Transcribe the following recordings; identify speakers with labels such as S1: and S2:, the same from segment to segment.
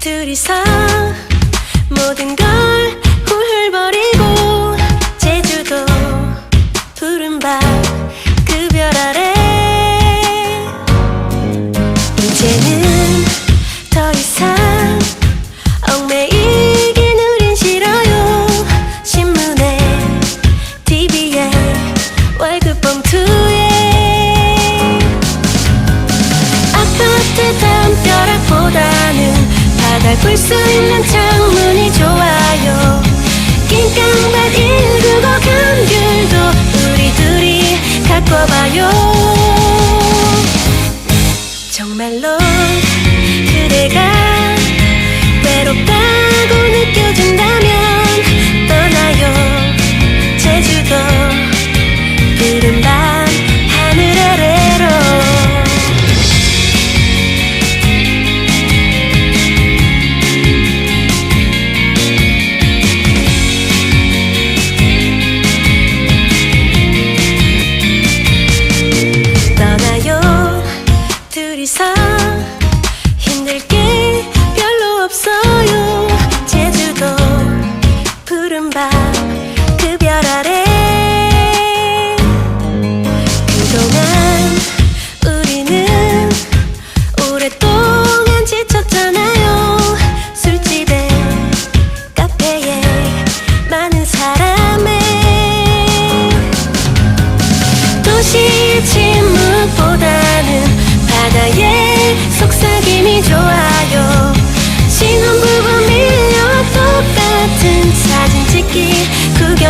S1: 둘이서 모든 걸 훌훌거리고 제주도 푸른 밤그 별 아래. 이제는 더 이상 얽매이긴 우린 싫어요. 신문에 TV에 월급 봉투 볼 수 있는 창문이 좋아요. 낑깡밭 195 감귤도 우리 둘이 갖고 와봐요. 정말로 그대가 외롭다고 느껴진다면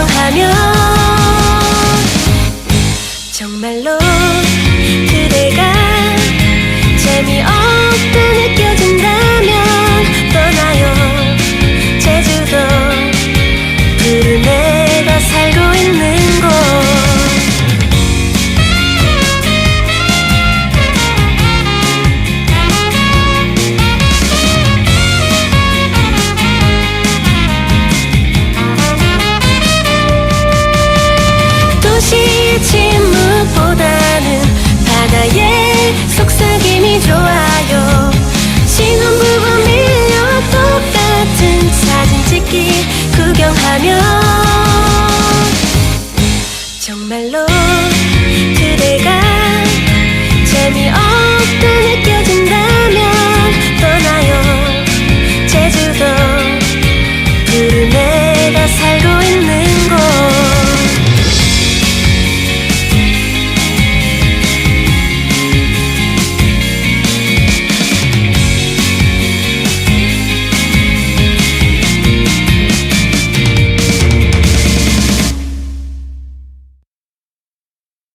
S1: 하며 정말로 하면 정말로 그대가 재미없